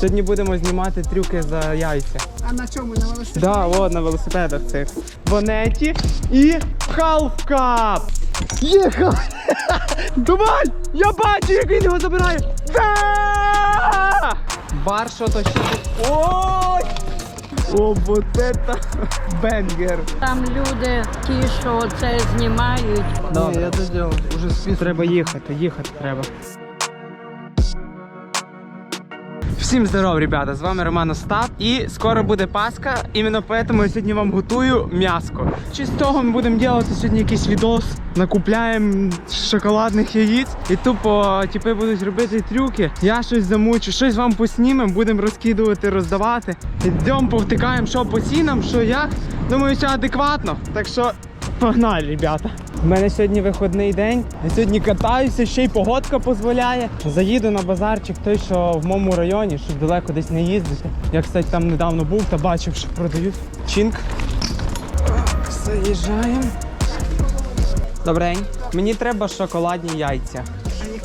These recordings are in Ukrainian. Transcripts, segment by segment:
Сьогодні будемо знімати трюки за яйця. А на чому? На велосипеді? Да, от на велосипедах цих. Бонеті і халфкап. Єха! Давай! Я бачу, як він його забирає! Да! Бар що то ще. Ой! О, вот это бенгер. Там люди, ті, що це знімають, Добре. я це зробив. Уже список. Треба їхати, їхати треба. Всім здоров, ребята! З вами Роман Остап. І скоро буде Пасха. Іменно поэтому я сьогодні вам готую м'яско. Чи з того ми будемо робити сьогодні якийсь відос. Накупляємо шоколадних яїць і тупо типи будуть робити трюки. Я щось замучу, щось вам поснімемо, будемо розкидувати, роздавати. Йдемо, повтикаємо, що по цінам, що як. Думаю, все адекватно. Так що Погнали, ребята. У мене сьогодні виходний день. Я сьогодні катаюся, ще й погодка дозволяє. Заїду на базарчик, той, що в моєму районі, щоб далеко десь не їздити. Я, кстати, там недавно був та бачив, що продають. Чинк. Заїжджаємо. Добрий день. Мені треба шоколадні яйця.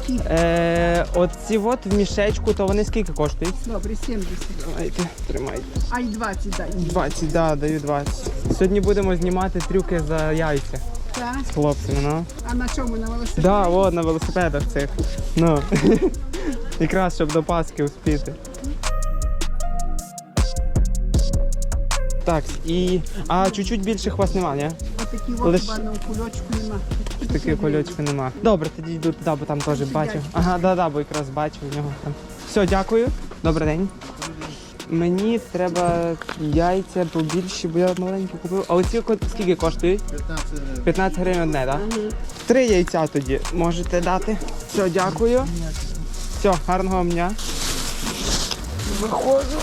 Які? Е, оці от в мішечку, то вони скільки коштують? Добре, 70. Давайте, тримайте. А й 20 дай. 20, да, даю 20. Сьогодні будемо знімати трюки за яйця Так. з хлопцями, ну. А на чому? На велосипеді? Да, от на велосипедах цих. Ну. Якраз щоб до Пасхи успіти. Так, і. А чуть-чуть більших у вас нема, ні? Отакі от Лиш- на кульочку нема. Таких кольочку нема. Добре, тоді йду туди, бо там теж бачив. Ага, да, да, бо якраз бачив у нього там. Все, дякую. Добрий день. Мені треба яйця побільші, бо я маленькі купив. А оці скільки коштують? 15 гривень. 15 гривень одне, так? Три яйця тоді можете дати. Все, дякую. Все, гарного дня. Виходжу.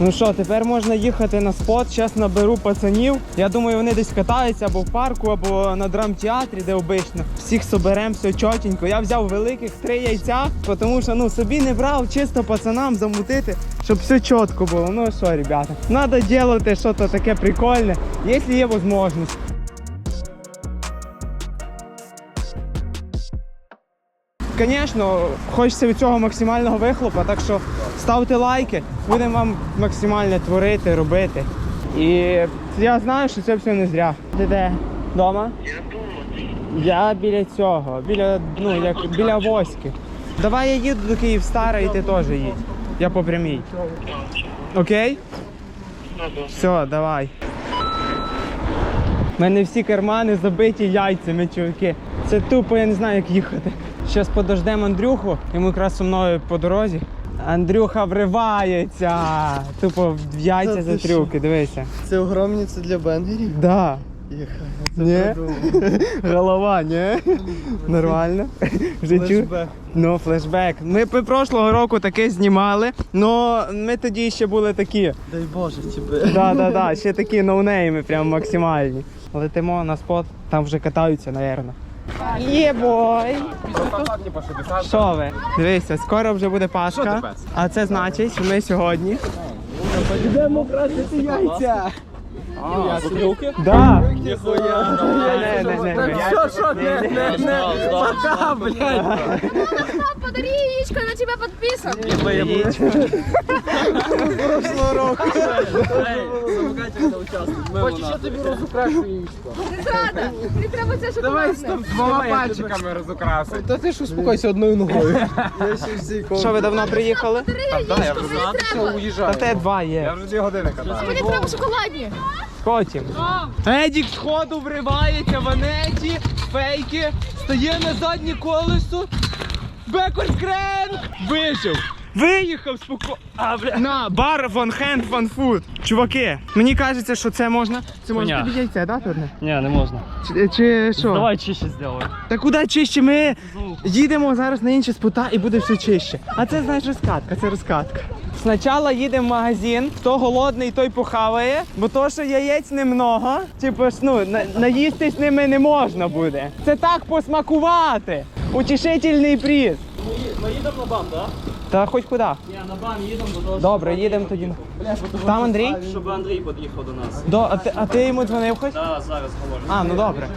Ну що, тепер можна їхати на спот. Зараз наберу пацанів. Я думаю, вони десь катаються або в парку, або на драмтеатрі, де обично. Всіх соберемо, все чотенько. Я взяв великих три яйця, тому що ну собі не брав чисто пацанам замутити, щоб все чітко було. Ну що, ребята, треба робити щось таке прикольне, якщо є можливість. Звісно, хочеться від цього максимального вихлопа, так що ставте лайки, будемо вам максимально творити, робити. І я знаю, що це все не зря. Ти де? Дома? Я біля цього, біля, ну, як, біля воськи. Давай я їду до Київстара і ти теж їдь. Я по прямій. Окей? Все, давай. У мене всі кармани забиті яйцями, чуваки. Це тупо, я не знаю, як їхати. Зараз подождемо Андрюху, йому якраз зі мною по дорозі. Андрюха вривається. Тупо в яйця за трюки, дивися. Це огромні, це для бенгерів? Да. Ні? Голова, ні? Нормально. Вже. Флешбек. Ну, флешбек. Ми б прошлого року таке знімали, але ми тоді ще були такі. Дай Боже тебе. Да, да, да, ще такі ноунейми, прям максимальні. Летимо на спот, там вже катаються, напевно. Єбой! Що ви? Дивися, скоро вже буде Пасха. А це значить, що ми сьогодні. Йдемо красити яйця! Да. Ніхуя. Не, не, не, не. Що, що, не, не, не. Пока, блядь. Подари яичко, на тебя подписан. Прошлого року. Не треба, не треба це шоколадне. Двома пальчиками розукрасив. Та ти ж успокойся одною ногою. Я Що ви давно приїхали? Подари яичко, мені треба. Та те два є. Я вже дві години катаю. Мені треба шоколадні. Потім. Едік сходу вривається в анеті, фейки, стає на заднє колесо. Бекорд крен! Вижив! Виїхав спокійно. А, бля. На, бар вон хенд, вон фуд. Чуваки, мені кажеться, що це можна. Це можна Хуйня. тобі яйця, да, Турне? Не, не можна. Чи, чи що? Давай чище сделаем. Та куди чище? Ми їдемо зараз на інші спота і буде все чище. А це знаєш розкатка, це розкатка. Спочатку їдемо в магазин, хто голодний, той похаває, бо то, що яєць немного, типу ж, ну, на, наїстись ними не можна буде. Це так посмакувати. Утішительний приз. Ми їдемо на бам, так? Та хоч куди. Ні, на бам їдемо до того. Добре, їдемо тоді. Там Андрій? Щоб Андрій під'їхав до нас. До, а, ти, а ти йому дзвонив хоч? Так, зараз говорю. А, ну добре.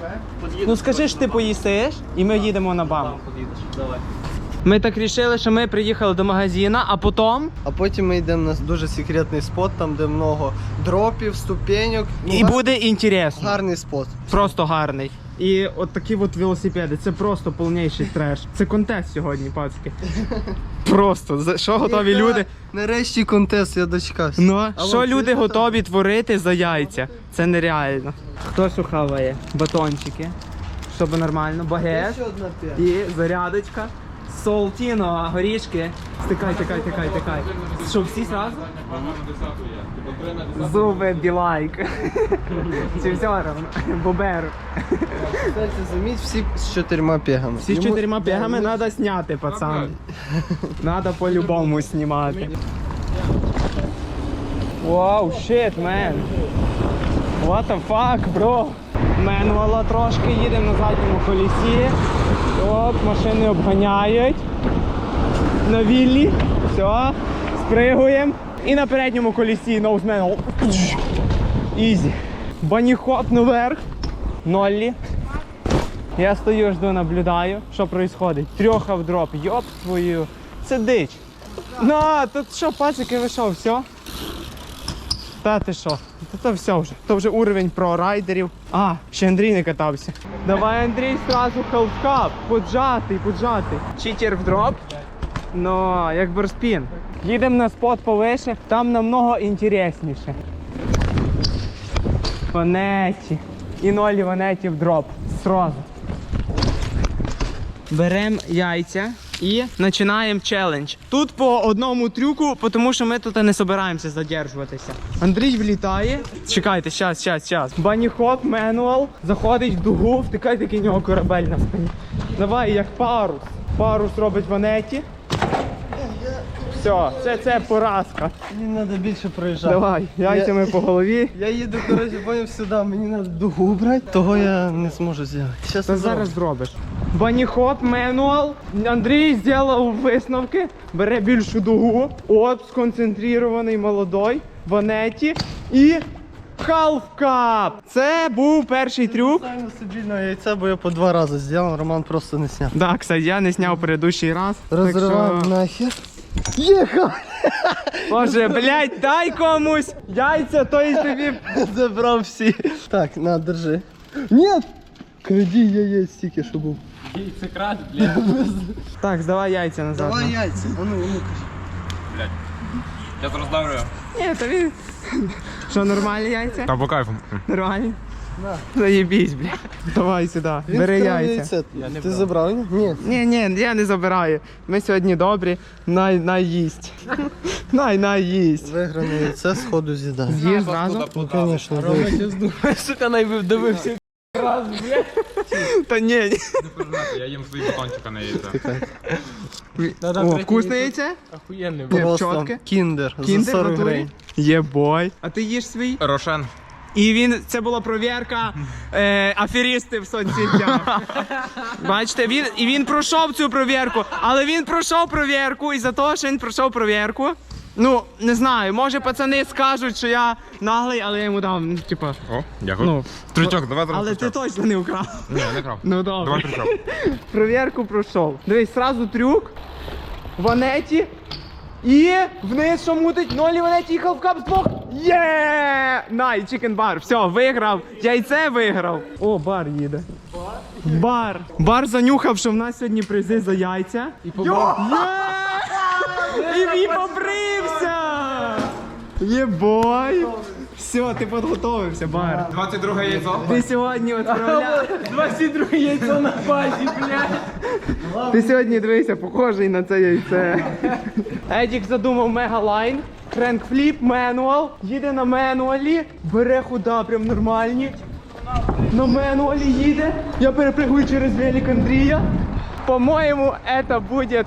Під'їдеш, Ну скажи ж ти поїстиш, і ми їдемо на бам. Там під'їдеш. Давай. Ми так рішили, що ми приїхали до магазина, а потім. А потім ми йдемо на дуже секретний спот, там де много дропів, ступеньок. Ну, І буде інтересно. гарний спот. Просто гарний. І от такі от велосипеди, це просто повніший треш. Це контест сьогодні, пацки. Просто за що готові Ніхера, люди? Нарешті контест, я дочекався. Ну, А що люди готові творити за яйця? Це нереально. Хто сухаває? хаває? Батончики. Щоб нормально, багет і зарядочка. Солтіно, горішки. Стикай, тикай, тикай, тикай. Що, всі зразу? Зуби білайк. Чи все равно? Бобер. Заміть всі з чотирма пегами. Всі з чотирма йому- треба зняти, пацан. Надо по-любому знімати. Вау, shit, man. What the fuck, bro? Менуала трошки, їдемо на задньому колесі. Оп, машини обганяють. На віллі. Все, спригуємо. І на передньому nose manual. Ізі. Баніхоп наверх. Ноллі. Я стою, жду, наблюдаю, що відбувається. Трьоха в дроп. Йоп твою. Це дич. Ну, тут що, пацики, ви що, все? Та ти що? Та то все вже. То вже уровень про райдерів. А, ще Андрій не катався. Давай, Андрій, сразу халфкап. Поджатий, поджатий. Читер в дроп. Ну, як борспін. Їдемо на спот повише, там намного інтересніше. Ванеті. І нолі ванеті в дроп. Сразу. Беремо яйця і починаємо челендж. Тут по одному трюку, тому що ми тут не збираємося задержуватися. Андрій влітає. Чекайте, щас, щас, щас. Баніхоп, менуал, заходить в дугу, втикай такий нього корабель на спині. Давай, як парус. Парус робить ванеті. Все, це, це поразка. Мені треба більше проїжджати. Давай, яйцями по голові. Я їду, коротше, поняв сюди, мені треба дугу брати, того я не зможу зробити. Я зараз зробиш. Баніхоп, менуал. Андрій зробив висновки, бере більшу дугу. От, сконцентрований молодой, ванеті і халфкап. Це був перший трюк. Стабільного яйця, бо я по два рази зробив, Роман просто не сняв. Да, кстати, я не зняв предыдущий раз. Розриваємо Так що... нахер. Єхав! Боже, блядь, дай комусь яйця, то й тобі. Забрав всі. Так, на, держи. Ні! Краді яєць стільки, що був. Це крат, блядь. Так, здавай яйця назад. Давай яйця. А ну, ну Я зараз давлю. Ні, тобі. Що, нормальні яйця? Та по кайфу. Нормальні? Заєбісь, блядь. Давай сюди, Він бери яйця. Ти забрав? ні? Ні. Ні, ні, я не забираю. Ми сьогодні добрі, най, най їсть. Най, най їсть. Вигране яйце сходу з'їдає. З'їж зразу? Ну, звісно, Сука, найбив дивився. Та ні. ні. Я їм свої батончика на яйця. О, вкусне яйце? Охуєнний. Просто кіндер за Кіндер 40 натурі? гривень. Єбой. А ти їш свій? Рошен. І він, це була провірка е, аферісти в соцсетях. Бачите, він, і він пройшов цю провірку, але він пройшов провірку, і за те, що він пройшов провірку. Ну, не знаю, може пацани скажуть, що я наглий, але я йому дав, ну, типа, О, дякую. ну. Трючок, давай зараз Але ти трючок. точно не вкрав. Ні, не крав. Ну добре. Давай трючок. Провірку пройшов. Дивись, сразу трюк, ванеті і вниз що мутить, нолі ванеті і халфкап з двох. Є! Най, чикен бар. Все, виграв. Яйце виграв. О, бар їде. Бар. Бар занюхав, що в нас сьогодні призи за яйця. І побрив. І, і побрився! Єбой! Все, ти підготовився, бар. 22 яйцо. Ти сьогодні відправляв. 22 яйцо на базі, блядь. Ти сьогодні дивися, похожий на це яйце. Едік задумав мегалайн, кренкфліп, менуал, їде на менуалі, бере худа, прям нормальні. На менуалі їде. Я перепрыгую через велик Андрія. По-моєму, это будет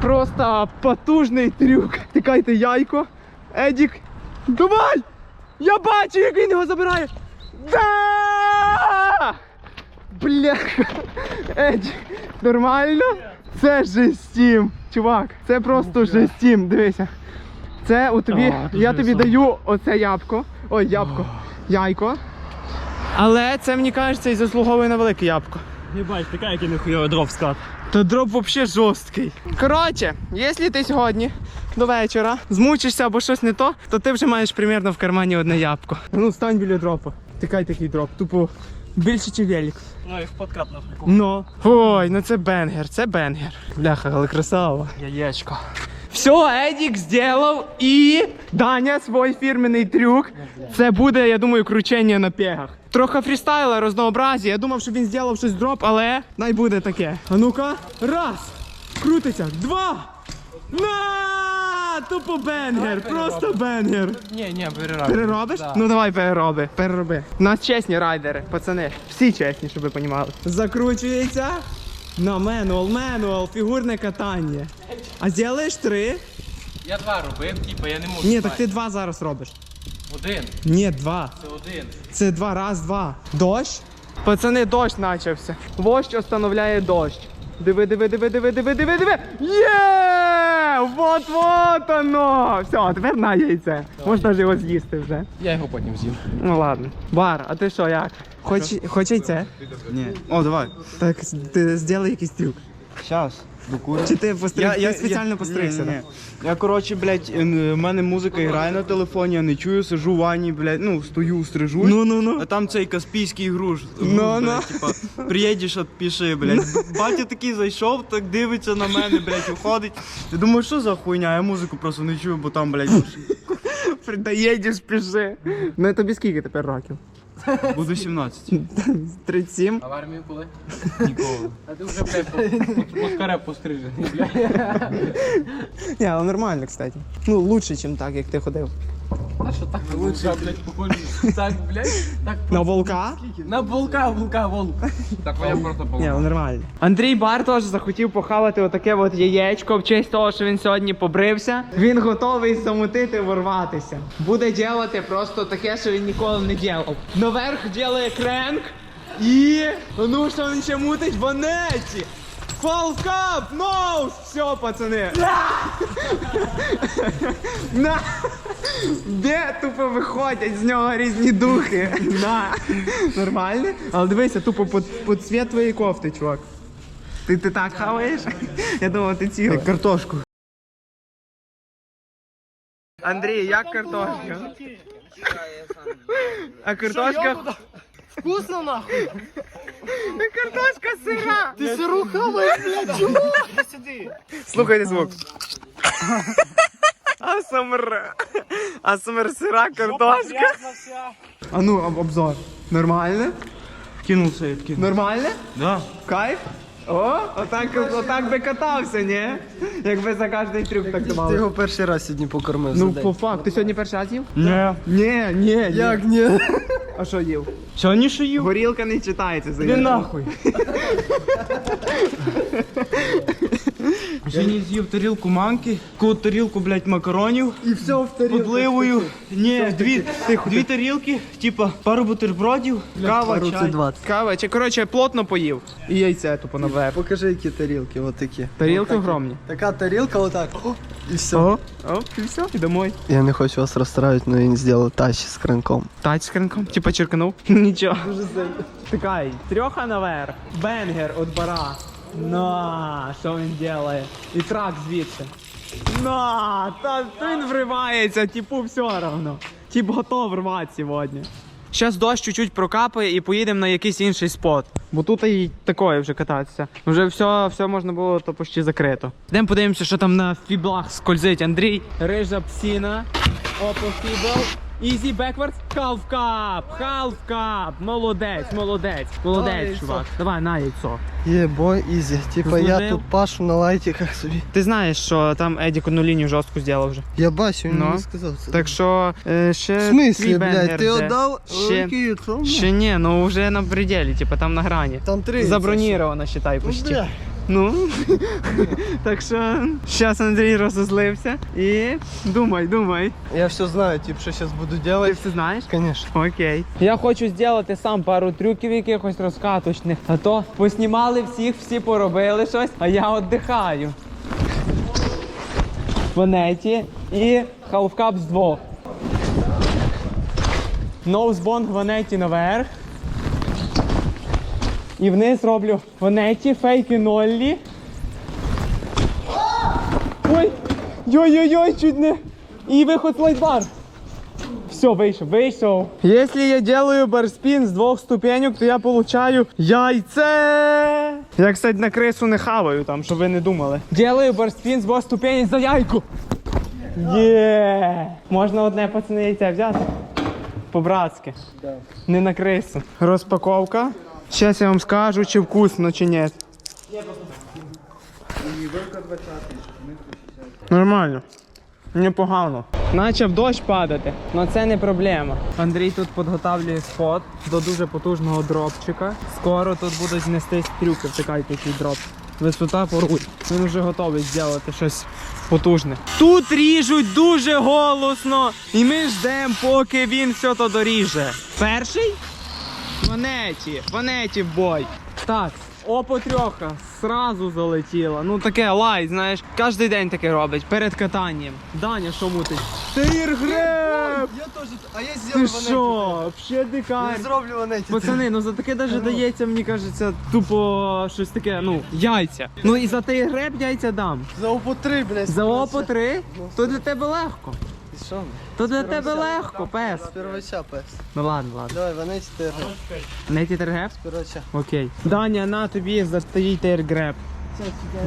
просто потужний трюк. Тикайте яйко. Едік, давай! Я бачу, як він його забирає. Да! Бляха! Едік, нормально? Це жестім. Чувак, це просто жестім. Дивися. Це у тобі. я тобі даю оце ябко. Ой, ябко. Яйко. Але це, мені кажеться, і заслуговує на велике ябко. Єбать, така який нехуйовий дроп скат. То дроп вообще жорсткий. Коротше, якщо ти сьогодні до вечора змучишся або щось не то, то ти вже маєш примерно в кармані одне ябко. Ну, стань біля дропа. Тикай такий дроп. Тупо більше, ніж велик. Ну і в подкат на Ну. Ой, ну це бенгер, це бенгер. Бляха, але красава. Яєчко. Все, Едік зробив і Даня свій фірменний трюк. Це буде, я думаю, кручення на пегах. Трохи фрістайла, разнообразі. Я думав, що він зробив щось дроп, але най буде таке. А ну-ка, раз. Крутиться. Два. На! Тупо бенгер, просто бенгер. Ні, ні, перераб. Переробиш? Ну давай перероби, перероби. У нас чесні райдери, пацани. Всі чесні, щоб ви понімали. Закручується. На менуал, менуал, фігурне катання. А зробиш три? Я два робив, типа, я не можу. Ні, так ти два зараз робиш. Один, Ні, два. це один. Це два, раз, два. Дощ? Пацани, дощ почався. Вождь остановляє дощ. Диви, диви, диви, диви, диви, диви, диви. Є! Вот вот оно! Все, а тепер на яйце. Можна ж його з'їсти вже. Я його потім з'їм. Ну ладно. Бар, а ти що, як? Хоч, хоч яйце? Ні. О, давай. Так, ти зроби якийсь трюк. Щас. Докурю. Чи ти постриг? ти спеціально постригся? Ні, ні. Я, коротше, блядь, е, в мене музика грає на телефоні, я не чую, сижу в ванні, блядь, ну, стою, стрижусь. Ну, ну, ну. А там цей каспійський груш. Ну, ну. типа, приїдеш, отпиши, блядь. Батя такий зайшов, так дивиться на мене, блядь, уходить. Я думаю, що за хуйня, я музику просто не чую, бо там, блядь, Доїдеш, піши. Ну тобі скільки тепер років? Буду 17. 37. А в армію коли? Ніколи. А ти вже, блядь, пострижений, блядь. Ні, але нормально, кстати. Ну, лучше, ніж так, як ти ходив. А що так лучше, блядь, похоже. Так, блядь, так. На волка? На волка, волка, волк. Так, я просто Ні, ну нормально. Андрій Бар теж захотів похавати отаке от яєчко в честь того, що він сьогодні побрився. Він готовий замутити, ворватися. Буде ділати просто таке, що він ніколи не ділав. Наверх ділає кренк і. Ну що він ще мутить в анеті. Фалкап! Ноус! Все, пацани. На! Де тупо виходять з нього різні духи? На! Нормально? Але дивися, тупо під, під цвіт твоєї кофти, чувак. Ти, ти так хаваєш? Я думав, ти цілий. Картошку. Андрій, як картошка? А картошка. Вкусно, нахуй. Картошка сира! Ти сиру хаваєш, блядь, чому? Слухайте звук. Асмр. Асмр сира картошка. А ну, обзор. Нормально? Кинулся, я кинув. Нормально? Да. Кайф? О, отак, отак би катався, ні? Якби за кожний трюк так Ти давали. його перший раз сьогодні покормив. Ну, за день. по факту. Ти сьогодні перший раз їв? Ні. Ні, ні, ні. Як ні? А що їв? Сьогодні що їв? Горілка не читається. за Не нахуй. Сьогодні з'їв тарілку манки, ку тарілку, блядь, макаронів. І все в тарілку. Подливою. Ні, дві, дві тарілки, типа пару бутербродів, кава, Пару чай. 20. Кава, чи коротше плотно поїв. І яйце тупо наверх. Покажи, які тарілки, отакі. Тарілки Отакі. огромні. Така тарілка, отак. О, і все. О, о, і все, і домой. Я не хочу вас розстраивать, но він зробив тач з кранком. Тач з кринком, типа черканув. Нічого. Такай, трьоха наверх, бенгер от бара. На, що він делає? І трак звідси. На, та він вривається, типу все равно. Тип готов рвати сьогодні. Зараз дощ чуть-чуть прокапає і поїдемо на якийсь інший спот. Бо тут і такое вже кататися. Вже все, все можна було то почти закрито. Йдемо подивимося, що там на фіблах скользить Андрій. Рижа псіна. Опо фібл. Easy backwards. Half cup, half cup. Молодець, молодець, молодець, чувак. Давай на яйцо. Єбой, ізі. Типа я тут пашу на лайтиках собі. Ти знаєш, що там Едік одну лінію жорстку зробив вже. Я бачу, він Ну. мені сказав це. Так що е, ще. В смислі, блядь, ти отдав Ще- яйцо? Ще ні, ну вже на пределі, типа там на грані. Там три. яйця Заброніровано, считай, почти. Ну. Ну, так що зараз Андрій розозлився і думай, думай. Я все знаю, тип, що зараз буду Ти все знаєш? Конечно. Окей. Я хочу зробити сам пару трюків якихось розкаточних, а то поснімали всіх, всі поробили щось, а я віддихаю. Ванеті і халфкап з двох. Ноузбонг ванеті наверх. І вниз роблю ванеті, фейки ноллі. Ой! Йой-йой-йой, чуть не. І виход слайдбар. Все, вийшов, вийшов. Якщо я делаю барспін з двох ступенек, то я получаю яйце. Я, кстати, на крису не хаваю там, щоб ви не думали. Делаю барспін з двох ступенек за яйку. Є! Можна одне пацани яйце взяти? По-братськи. Не на крису. Розпаковка. Зараз я вам скажу, чи вкусно, чи ні. Нормально. Непогано. Почав дощ падати, але це не проблема. Андрій тут підготовлює спот до дуже потужного дропчика. Скоро тут будуть нестись трюки, втикайте який дроп. Висота поруч. Він вже готовий зробити щось потужне. Тут ріжуть дуже голосно, і ми ждемо, поки він все то доріже. Перший? Ванеті, ванеті в бой. Так, опо трьоха, сразу залетіла. Ну таке лайт, знаєш, кожен день таке робить перед катанням. Даня, що мутить? Тир греб! Я теж, а я Ти ванеті. що? Ще дикар. Я зроблю ванеті. Пацани, ну за таке даже дається, мені кажеться, тупо щось таке, ну, яйця. Ну і за той греб яйця дам. За опо 3, блядь. За опо три, то для тебе легко. І що? То для тебе легко, пес. Первача, пес. Ну ладно, ладно. Давай, ванеті ти Не ті тергеп? Первача. Окей. Даня, на тобі за твій тергреб.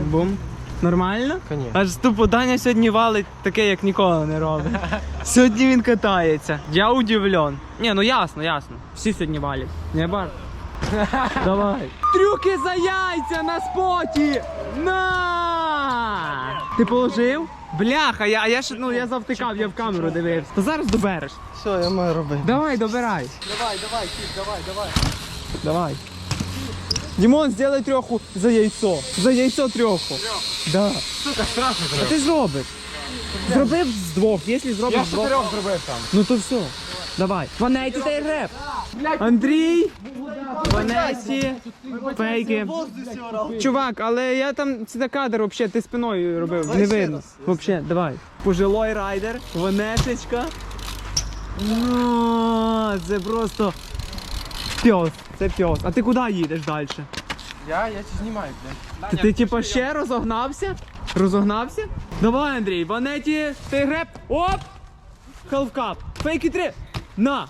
Бум. Нормально? Конечно. Аж тупо Даня сьогодні валить таке, як ніколи не робить. Сьогодні він катається. Я удивлен. Ні, ну ясно, ясно. Всі сьогодні валять. Не бар? Давай. Трюки за яйця на споті! На! Ти положив? Бляха, я, а я ж ну я завтикав, я в камеру дивився. То зараз добереш. Все, я маю робити. Давай, добирай. Давай, давай, кіт, давай, давай. Давай. Димон, сделай трьоху за яйцо. За яйцо трьоху. Да. Сука, страшно А ти зробиш. Зробив з двох, якщо зробиш з двох. зробив там. Ну то все. Давай. Ванеті та й греб. Андрій. Ванеті. Фейки. Чувак, але я там це кадр взагалі, ти спиною робив. Не видно. Вообще, давай. Пожилой райдер, ванешечка. Ну, це просто пьос. Це пьос. А ти куди їдеш далі? Я, я це знімаю, блядь. Ти, ти типа ще розогнався? Розогнався? Давай, Андрій, ванеті, ти греб. Оп! Халфкап. Фейки три. На!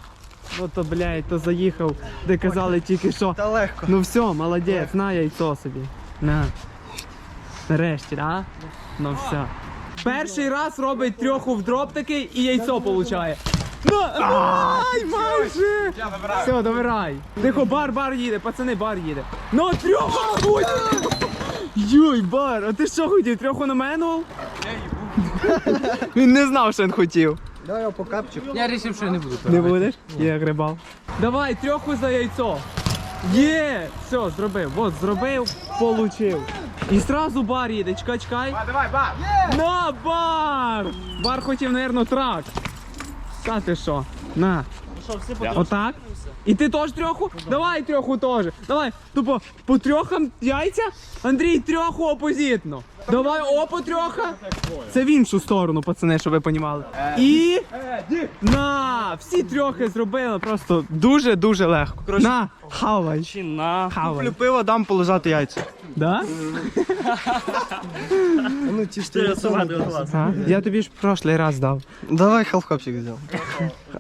От то, блядь, то заїхав, де казали тільки що. Та легко. Ну все, молодець, на яйцо собі. На. Нарешті, да? Ну все. Перший раз робить трьоху в дроп такий і яйцо получає. На! Ай, майже! Все, добирай. Тихо, бар, бар їде, пацани, бар їде. Ну, трьоху мабуть! Йой, бар, а ти що хотів? Трьоху на мену? Він не знав, що він хотів. Давай опо капчик. Я вирішив, що я не буду. Не будеш? Я грибав. Давай, трьоху за яйцо. Є! Все, зробив. Вот, зробив, получив. І сразу бар їде, чекай, чекай. Давай, бар! На бар! Бар хотів, напевно, трак. Та ти що? На. Отак? І ти теж трьоху? Давай трьоху теж. Давай, тупо по трьохам яйця. Андрій, трьоху опозитно. Давай опо трьоха. Це в іншу сторону, пацани, щоб ви понімали. І на всі трьохи зробили просто дуже-дуже легко. На, хавай. Чи на. Хавай. Куплю пиво, дам полежати яйця. Да? Ну, ті ж ти А? Я тобі ж прошлий раз дав. Давай халфкапчик взяв.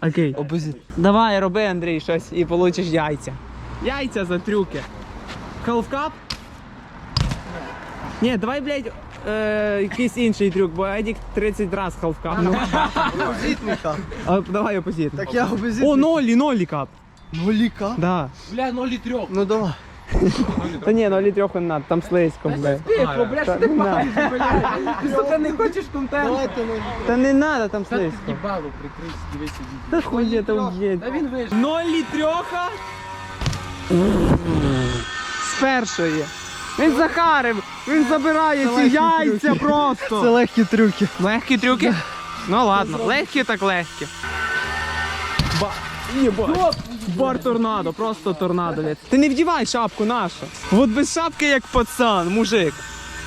Окей. Обозит. Давай, роби, Андрій, щось і получиш яйця. Яйця за трюки. Халфкап? Ні, давай, блядь, е, якийсь інший трюк, бо Едік 30 раз халфкап. Ну, Обозитний а, давай опозит. Так я. О, нолі, нолі кап. Голіка. Да. Бля, 0 трьох. Ну давай. Та ні, нолі трьох не надо, там слизько, блядь. Тихо, бля, що ти На. Ти сука не хочеш контент? Давайте ну. Та не надо, там Та слизько. їбало прикрись, дивися відео. Та хує, та уїдь. Та він вижив. Нолі трьоха. З першої. Він захарив, він забирає ці яйця просто. Це легкі трюки. Легкі трюки? Ну ладно, легкі так легкі. Ба... Єбать. Бар торнадо, просто торнадо. Ти не вдівай шапку нашу. От без шапки як пацан, мужик.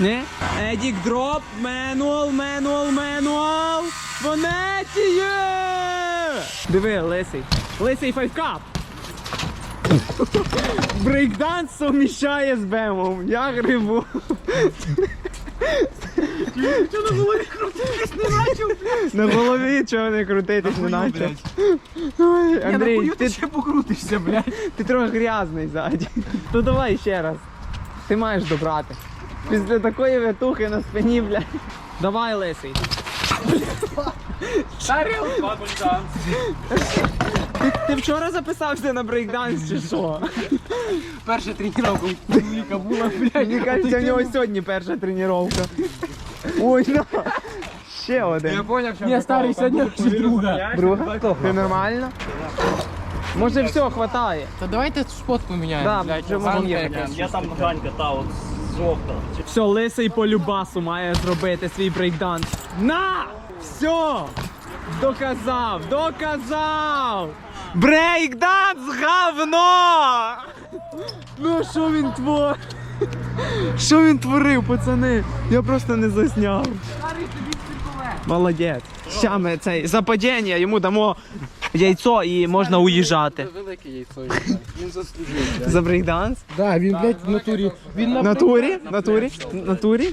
Не? Едік дроп, менуал, менуал, менуал. Вонеті є! Диви, лисий. Лисий файвкап. Брейкданс суміщає з бемом. Я грибу. Чого На голові крутитись не начав? На голові чого не крутитись не наче. Ой, Андрій, ти, ще покрутишся, блядь. ти трохи грязний ззаді. Ну давай ще раз. Ти маєш добрати. Після такої витухи на спині, блядь. Давай, лисий. Ти, ти вчора записався на брейкданс чи що? Перша тренування у Віка була, блядь. Мені кажеться, в нього сьогодні перша тренування. Ой, на. Ще один. поняв, що Ні, старий сьогодні ще друга. Друга? Ти нормально? Може все, хватає. Та давайте спот поміняємо. Да, блядь, вже можемо їхати. Я там ганька, та от жовта. Все, лисий по любасу має зробити свій брейкданс. На! Все! Доказав! Доказав! Брейкданс говно! Ну що він творив? Що він творив, пацани? Я просто не засняв. Молодець. Ща ми цей за падіння йому дамо яйцо і можна уїжджати. Велике яйцо. Він заслужив. За брейкданс? Да, він, блядь, в натурі. Він на Натурі? Натурі? Натурі?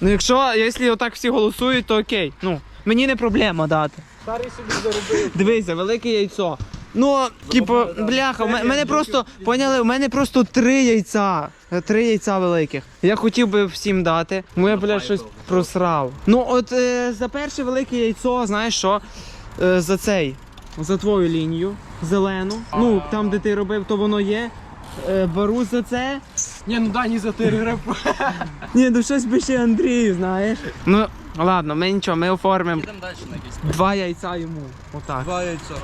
Ну якщо, якщо отак всі голосують, то окей. Ну, мені не проблема дати. Старий собі заробив. Дивися, велике яйцо. Ну, типу, бляха, в мене- мене просто, поняли, у мене просто три яйця. Три яйця великих. Я хотів би всім дати, бо я, блядь, щось просрав. Ну, от е, за перше велике яйцо, знаєш що? Е, за цей, за твою лінію, зелену. Ну, там, де ти робив, то воно є. Е, беру за це. Ні, ну Дані за три греб. Ні, ну щось би ще Андрію, знаєш. Ну, ладно, ми нічого, ми оформимо два яйця йому. Отак. Два яйця.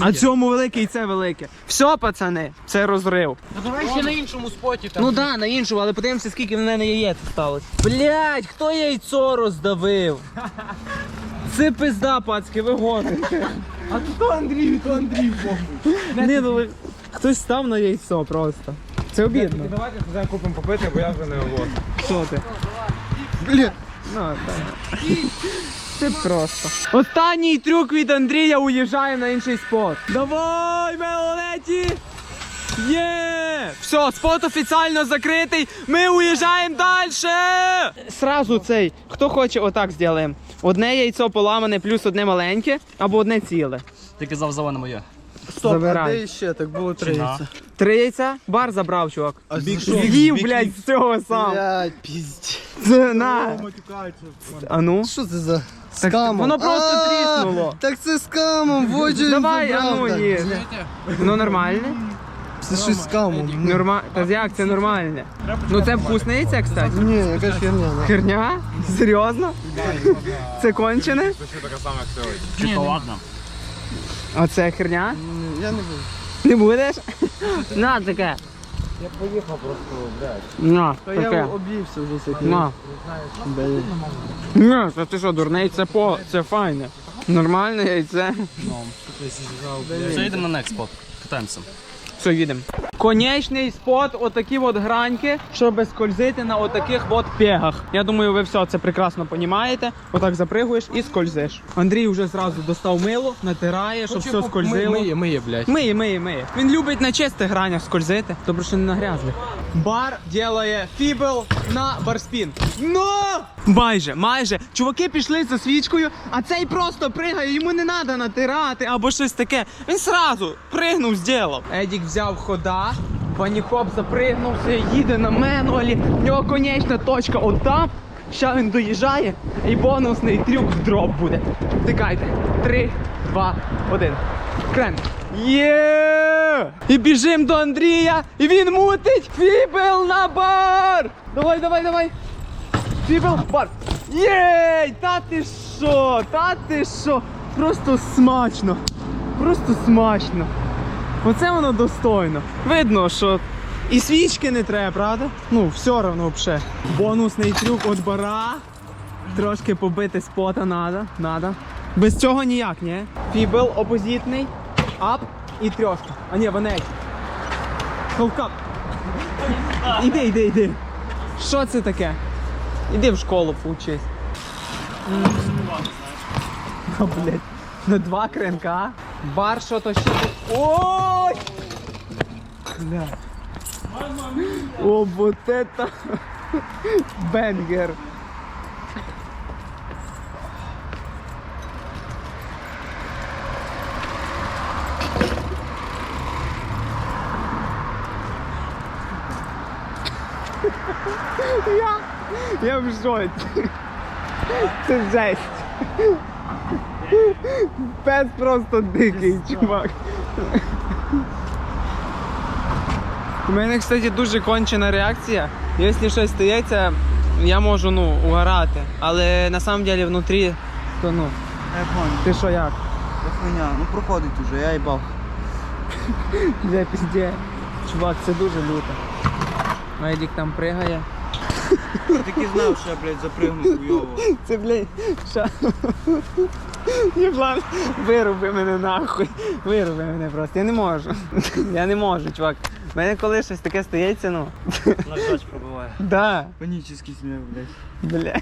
А цьому велике яйце велике. Все, пацани, це розрив. Ну давай ще на іншому споті там. Ну да, на іншому, але подивимося, скільки в мене яєць сталося. Блять, хто яйцо роздавив? Це пизда, пацки, ви гоните. А то Андрій, то Андрій, похуй. Ні, ну ви- хтось став на яйцо просто. Це обідно. Давайте туди купимо попити, бо я вже не голодний. Що ти? Блін. Ну, так. Це просто. Останній трюк від Андрія уїжджає на інший спот. Давай, Мелолеті! Є! Все, спот офіційно закритий. Ми уїжджаємо далі. Сразу цей. Хто хоче, отак зробимо. Одне яйцо поламане, плюс одне маленьке, або одне ціле. Ти казав зелене моє. Стоп, а Забирай. де ще? Так було три Ціна. яйця. Три яйця? Бар забрав, чувак. А З'їв, блядь, з цього сам. Блядь, піздець. Це на. А ну? Що це за скамом? воно просто А, тріснуло. Так це скамом, воджу Давай, а ну ні. Ну нормальне? Це щось скамом. Норма... Та як це нормальне? Ну це вкусне яйце, кстати. Ні, яка ж херня. ну. Херня? Серйозно? Це кончене? Це ще така сама, як сьогодні. Шоколадна. А це херня? Я не буду. Не будеш? На таке. Я поїхав просто, блядь. На, Та таке. я об'ївся вже цих. На. Блядь. Ні, та ти що, дурний, це по, це файне. Нормальне яйце. Все, йдемо на next spot. Катаємося. Все, їдемо. Конечний спот, отакі от граньки, щоб скользити на отаких от пегах. Я думаю, ви все це прекрасно розумієте. Отак запригуєш і скользиш. Андрій вже зразу достав мило, натирає, щоб все скользило. Миє, миє, блядь. Миє, миє, миє. Він любить на чистих гранях скользити. Добре, що не на грязних. Бар ділає фібел на барспін. Ну! Майже, майже. Чуваки пішли за свічкою, а цей просто пригає, йому не треба натирати або щось таке. Він сразу пригнув, зробив. Едік взяв хода, паніхоп запригнувся, їде на менуалі. В нього конечна точка от там. Ща він доїжджає і бонусний трюк в дроп буде. Втикайте. Три, два, один. Крен. Є! І біжим до Андрія, і він мутить фібел на бар! Давай, давай, давай! Фібел, бар! Єй! Та ти що? Та ти що? Просто смачно! Просто смачно! Оце воно достойно. Видно, що і свічки не треба, правда? Ну, все одно взагалі. Бонусний трюк від бара. Трошки побити спота надо, надо. Без цього ніяк, ні? Фібел опозитний, ап і трьошка. А ні, ванель. Ховкап. Іди, іди, іди. Що це таке? Іди в школу поучись. Блядь. На два кренка. Бар що то ще. Ой! Бля. О, вот это. Бенгер. Я, я в шоці. Це жесть. Пес просто дикий, чувак. У мене, кстати, дуже кончена реакція. Якщо щось стається, я можу ну, угорати. Але на самом деле внутрі, то ну, Я понял, ти що як? це хуйня. Ну проходить уже, я їбав. Де пізде. Чувак, це дуже люто. Медик там пригає. Я таки знав, що я, блядь, запригну хуйово. Це, блядь, ша. Єблан, вируби мене нахуй. Вируби мене просто. Я не можу. Я не можу, чувак. У мене коли щось таке стається, ну. Нажач пробиває. Да. Панічний сміх, блядь. Бля.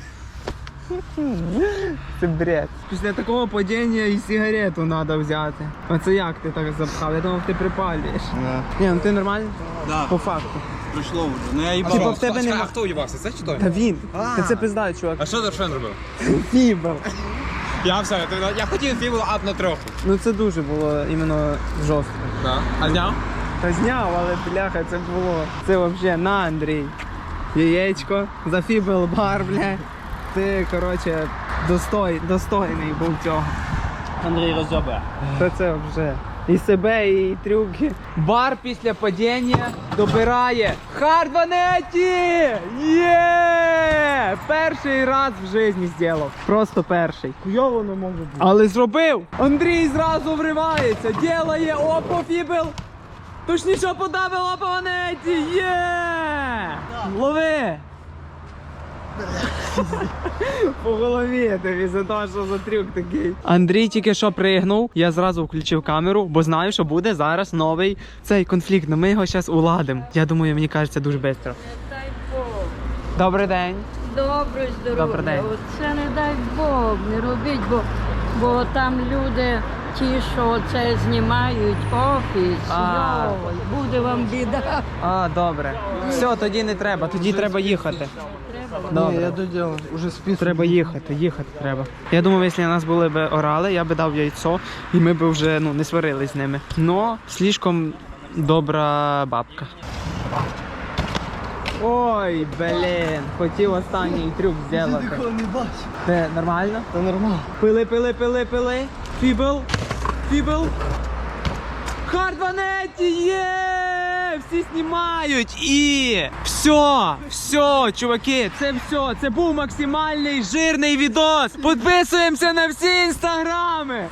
Це бред. Після такого падіння і сигарету треба взяти. А це як ти так запхав? Я думав, ти припалюєш. Ні, ну ти нормально? Да, По факту. пройшло вже. Ну я їбав. Типа в тебе А хто уїбався? Це чи той? Та він. Та це пизда, чувак. А що Дершен робив? Фібл. Я все, я- я хотів фібул ап на трьох. Ну це дуже було іменно жорстко. Да. А зняв? Та зняв, але бляха, це було. Це взагалі на Андрій. Яєчко, зафібел бар, бля. Ти, коротше, достой, достойний був цього. Андрій розобе. Та це вже. І себе, і трюки. Бар після падіння добирає Хардванеті! Є! Перший раз в житті зробив. Просто перший. Хуйово не може бути. Але зробив! Андрій зразу вривається, ділає опофібел. Точніше подавив опо ванеті! Є! Лови! По голові тобі за те, що за трюк такий. Андрій тільки що пригнув, я зразу включив камеру, бо знаю, що буде зараз новий цей конфлікт. Ну ми його зараз уладимо. Я думаю, мені кажеться дуже швидко. Дай Бог. Добрий день. Добре здоров'я. Добрий день. Оце не дай Бог, не робіть, бо, бо там люди, ті, що це знімають офіс, А. йой, буде вам біда. А, добре. Все, тоді не треба, тоді треба їхати. Треба. Ні, я Добре. Уже список. Треба їхати, їхати треба. Я думав, якщо нас були б орали, я би дав яйцо, і ми б вже ну, не сварились з ними. Но слишком добра бабка. Ой, блін, хотів останній трюк зробити. Нікого не бачу. Це нормально? Та нормально. Пили, пили, пили, пили. Фібл. Фібл. Хардванеті є! Всі знімають і все, все, чуваки, це все. Це був максимальний жирний відос. Підписуємося на всі інстаграми.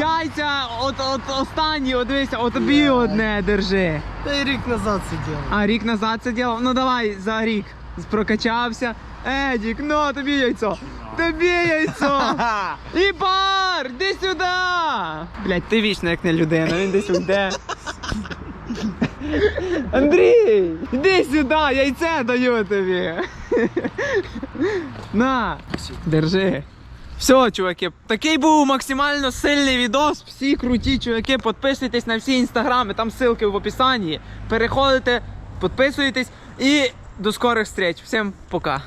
Яйця, от, от останні, от дивися, от тобі одне держи. Та й рік назад сидів. А рік назад це діло? Ну давай за рік. Прокачався. Едік, ну тобі яйцо. Тобі яйцо. І бар! Іди сюди! Блять, ти вічно як не людина, він десь уйде. Андрій! Іди сюди, яйце даю тобі. На, держи. Все, чуваки, такий був максимально сильний відос. Всі круті чуваки, підписуйтесь на всі інстаграми, там ссылки в описанні. Переходите, підписуйтесь і до скорих встреч. Всім пока.